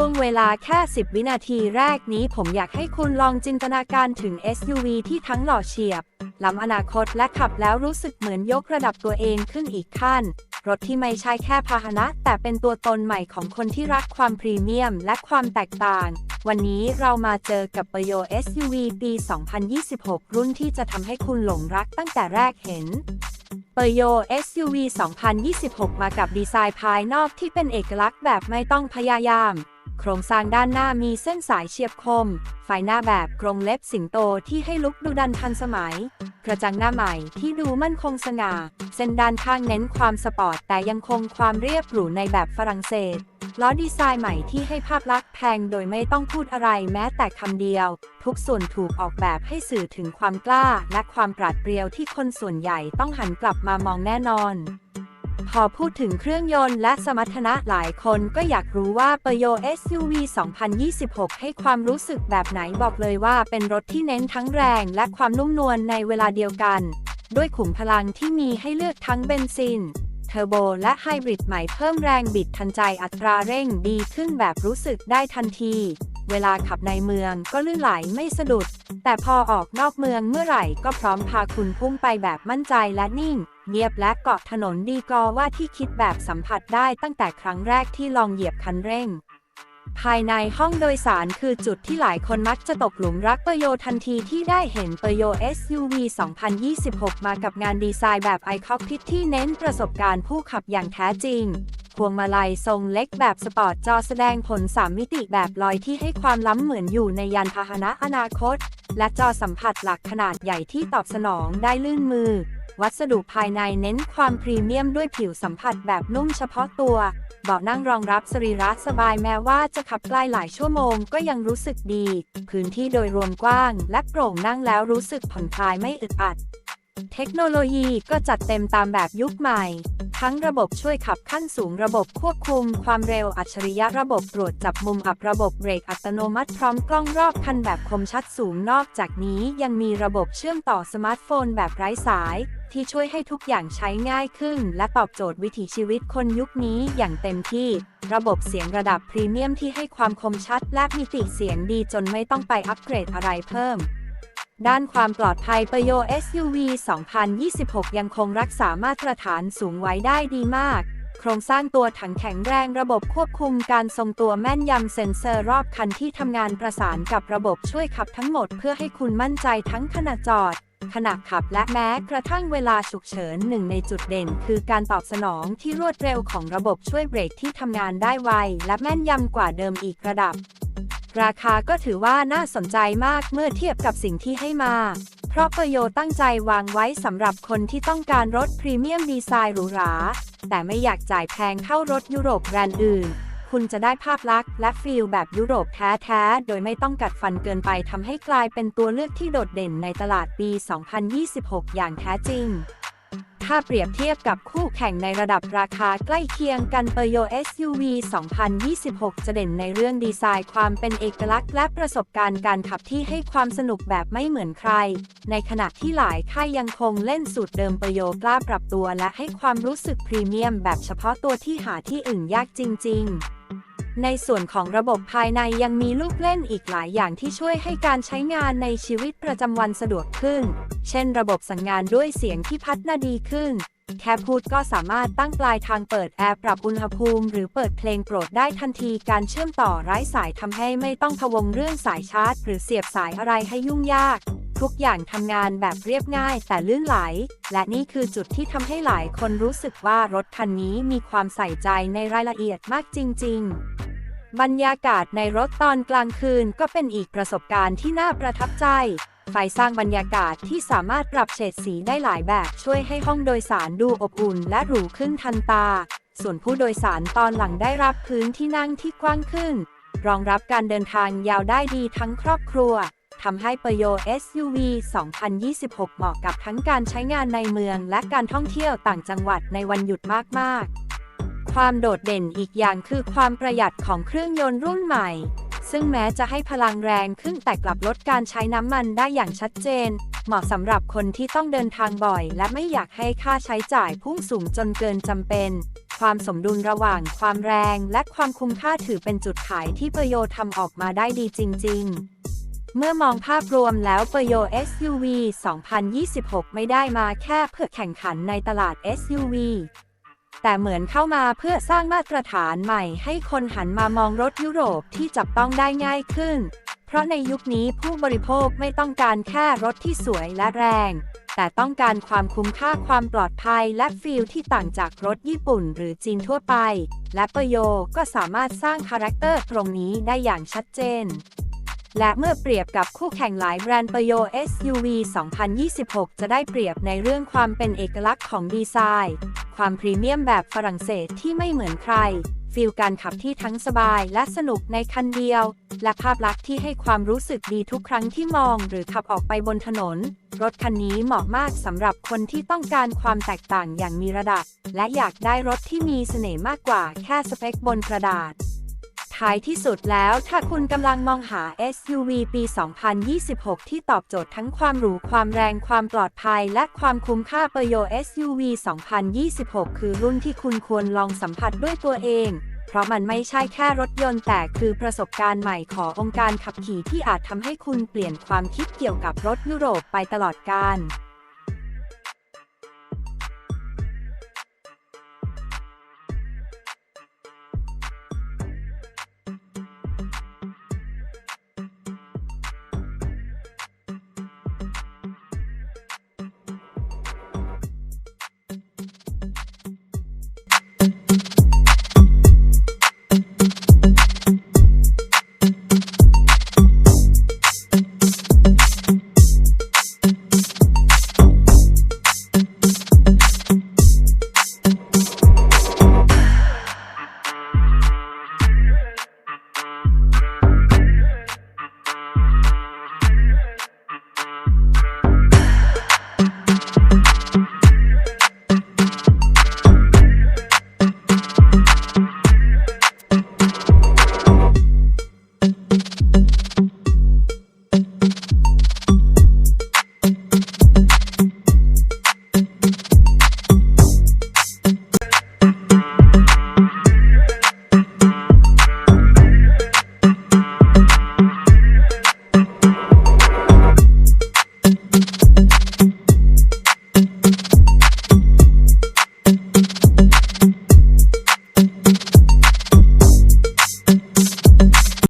ช่วงเวลาแค่ 10 วินาทีแรกนี้ผมอยากให้คุณลองจินตนาการถึง SUV ที่ทั้งหล่อเฉียบ ล้ำอนาคตและขับแล้วรู้สึกเหมือนยกระดับตัวเองขึ้นอีกขั้น รถที่ไม่ใช่แค่พาหนะ แต่เป็นตัวตนใหม่ของคนที่รักความพรีเมียมและความแตกต่าง วันนี้เรามาเจอกับ p e y o SUV ปี 2026 รุ่นที่จะทำให้คุณหลงรักตั้งแต่แรกเห็น p e y o SUV 2026 มากับดีไซน์ภายนอกที่เป็นเอกลักษณ์แบบไม่ต้องพยายาม โครงสร้างด้านหน้ามีเส้นสายเฉียบคมไฟหน้าแบบกรงเล็บสิงโตที่ให้ลุกดูดันทันสมัย กระจังหน้าใหม่ที่ดูมั่นคงสง่า เส้นด้านข้างเน้นความสปอร์ต แต่ยังคงความเรียบหรูในแบบฝรั่งเศส ล้อดีไซน์ใหม่ที่ให้ภาพลักษณ์แพงโดยไม่ต้องพูดอะไรแม้แต่คำเดียว ทุกส่วนถูกออกแบบให้สื่อถึงความกล้า และความปราดเปรียวที่คนส่วนใหญ่ต้องหันกลับมามองแน่นอน พอพูดถึงเครื่องยนต์และสมรรถนะหลายคนก็อยากรู้ว่า p e y o SUV 2026 ให้ความรู้สึกแบบไหนบอกเลยว่าเป็นรถที่เน้นทั้งแรงและความนุ่มนวลในเวลาเดียวกัน ด้วยขุมพลังที่มีให้เลือกทั้งเบนซิน เทอร์โบ และไฮบริดใหม่เพิ่มแรงบิดทันใจอัตราเร่งดีขึ้นแบบรู้สึกได้ทันที เวลาขับในเมืองก็ลื่นไหลไม่สะดุด แต่พอออกนอกเมืองเมื่อไหร่ก็พร้อมพาคุณพุ่งไปแบบมั่นใจและนิ่ง เงียบและเกาะถนนดีกอว่าที่คิดแบบสัมผัสได้ตั้งแต่ครั้งแรกที่ลองเหยียบคันเร่ง ภายในห้องโดยสารคือจุดที่หลายคนมักจะตกหลุมรักเปโยทันทีที่ได้เห็นเปโย SUV 2026 มากับงานดีไซน์แบบไอคอกพิทที่เน้นประสบการณ์ผู้ขับอย่างแท้จริงพวงมาลัยทรงเล็กแบบสปอร์ตจอแสดงผล 3 มิติแบบลอยที่ให้ความล้ำเหมือนอยู่ในยานพาหนะอนาคต และจอสัมผัสหลักขนาดใหญ่ที่ตอบสนองได้ลื่นมือ วัสดุภายในเน้นความพรีเมียมด้วยผิวสัมผัสแบบนุ่มเฉพาะตัว เบาะนั่งรองรับสรีระสบายแม้ว่าจะขับไกลหลายชั่วโมงก็ยังรู้สึกดี พื้นที่โดยรวมกว้าง และโปร่งนั่งแล้วรู้สึกผ่อนคลายไม่อึดอัด เทคโนโลยีก็จัดเต็มตามแบบยุคใหม่ ทั้งระบบช่วยขับขั้นสูงระบบควบคุม ความเร็วอัจฉริยะระบบตรวจจับมุมอับระบบเบรกอัตโนมัติพร้อมกล้องรอบคันแบบคมชัดสูงนอกจากนี้ยังมีระบบเชื่อมต่อสมาร์ทโฟนแบบไร้สาย ที่ช่วยให้ทุกอย่างใช้ง่ายขึ้น และตอบโจทย์วิถีชีวิตคนยุคนี้อย่างเต็มที่ ระบบเสียงระดับพรีเมียมที่ให้ความคมชัดและมิติเสียงดีจนไม่ต้องไปอัปเกรดอะไรเพิ่มด้านความปลอดภัย p e y o SUV 2026 ยังคงรักษามาตรฐานสูงไว้ได้ดีมาก โครงสร้างตัวถังแข็งแรงระบบควบคุมการทรงตัวแม่นยำเซ็นเซอร์รอบคันที่ทำงานประสานกับระบบช่วยขับทั้งหมดเพื่อให้คุณมั่นใจทั้งขณะจอด ขณะขับและแม้กระทั่งเวลาฉุกเฉินหนึ่งในจุดเด่น คือการตอบสนองที่รวดเร็วของระบบช่วยเบรกที่ทำงานได้ไว และแม่นยำกว่าเดิมอีกระดับ ราคาก็ถือว่าน่าสนใจมากเมื่อเทียบกับสิ่งที่ให้มาเพราะประโยตั้งใจวางไว้สำหรับคนที่ต้องการรถพรีเมียมดีไซน์หรูหรา แต่ไม่อยากจ่ายแพงเท่ารถยุโรปแบรนด์อื่น คุณจะได้ภาพลักษณ์และฟีลแบบยุโรปแท้ๆ โดยไม่ต้องกัดฟันเกินไปทำให้กลายเป็นตัวเลือกที่โดดเด่นในตลาดปี 2026 อย่างแท้จริง ถ้าเปรียบเทียบกับคู่แข่งในระดับราคาใกล้เคียงกัน p e y o SUV 2026 จะเด่นในเรื่องดีไซน์ความเป็นเอกลักษณ์และประสบการณ์การขับที่ให้ความสนุกแบบไม่เหมือนใคร ในขณะที่หลายค่ายยังคงเล่นสูตรเดิม p e y o กล้าปรับตัวและให้ความรู้สึกพรีเมียมแบบเฉพาะตัวที่หาที่อื่นยากจริง ๆ ในส่วนของระบบภายในยังมีลูกเล่นอีกหลายอย่างที่ช่วยให้การใช้งานในชีวิตประจำวันสะดวกขึ้น เช่นระบบสั่งงานด้วยเสียงที่พัฒนาดีขึ้น แค่พูดก็สามารถตั้งปลายทางเปิดแอร์ปรับอุณหภูมิ หรือเปิดเพลงโปรดได้ทันทีการเชื่อมต่อไร้สายทำให้ไม่ต้องพะวงเรื่องสายชาร์จ หรือเสียบสายอะไรให้ยุ่งยาก ทุกอย่างทำงานแบบเรียบง่ายแต่ลื่นไหล และนี่คือจุดที่ทำให้หลายคนรู้สึกว่ารถคันนี้มีความใส่ใจในรายละเอียดมากจริง ๆ บรรยากาศในรถตอนกลางคืนก็เป็นอีกประสบการณ์ที่น่าประทับใจ ไฟสร้างบรรยากาศที่สามารถปรับเฉดสีได้หลายแบบช่วยให้ห้องโดยสารดูอบอุ่นและหรูขึ้นทันตา ส่วนผู้โดยสารตอนหลังได้รับพื้นที่นั่งที่กว้างขึ้น รองรับการเดินทางยาวได้ดีทั้งครอบครัว ทำให้ปโย SUV 2026 เหมาะกับทั้งการใช้งานในเมืองและการท่องเที่ยวต่างจังหวัดในวันหยุดมาก ๆ ความโดดเด่นอีกอย่างคือความประหยัดของเครื่องยนต์รุ่นใหม่ ซึ่งแม้จะให้พลังแรงขึ้นแต่กลับลดการใช้น้ำมันได้อย่างชัดเจน เหมาะสำหรับคนที่ต้องเดินทางบ่อย และไม่อยากให้ค่าใช้จ่ายพุ่งสูงจนเกินจำเป็นความสมดุลระหว่างความแรงและความคุ้มค่าถือเป็นจุดขายที่เปโยทำออกมาได้ดีจริง ๆ เมื่อมองภาพรวมแล้วเปโย SUV 2026 ไม่ได้มาแค่เพื่อแข่งขันในตลาด SUV แต่เหมือนเข้ามาเพื่อสร้างมาตรฐานใหม่ให้คนหันมามองรถยุโรปที่จับต้องได้ง่ายขึ้น เพราะในยุคนี้ผู้บริโภคไม่ต้องการแค่รถที่สวยและแรง แต่ต้องการความคุ้มค่าความปลอดภัยและฟีลที่ต่างจากรถญี่ปุ่นหรือจีนทั่วไป และเปโยก็สามารถสร้างคาแรคเตอร์ตรงนี้ได้อย่างชัดเจน และเมื่อเปรียบกับคู่แข่งหลายแบรนด์เปโย SUV 2026 จะได้เปรียบในเรื่องความเป็นเอกลักษณ์ของดีไซน์ ความพรีเมียมแบบฝรั่งเศสที่ไม่เหมือนใคร ฟีลการขับที่ทั้งสบายและสนุกในคันเดียว และภาพลักษณ์ที่ให้ความรู้สึกดีทุกครั้งที่มองหรือขับออกไปบนถนน รถคันนี้เหมาะมากสำหรับคนที่ต้องการความแตกต่างอย่างมีระดับ และอยากได้รถที่มีเสน่ห์มากกว่าแค่สเปคบนกระดาษ ท้ายที่สุดแล้ว ถ้าคุณกำลังมองหา SUV ปี 2026 ที่ตอบโจทย์ทั้งความหรู ความแรง ความปลอดภัย และความคุ้มค่าเปโย SUV 2026 คือรุ่นที่คุณควรลองสัมผัสด้วยตัวเอง เพราะมันไม่ใช่แค่รถยนต์แต่คือประสบการณ์ใหม่ขององค์การขับขี่ที่อาจทำให้คุณเปลี่ยนความคิดเกี่ยวกับรถยุโรปไปตลอดกาล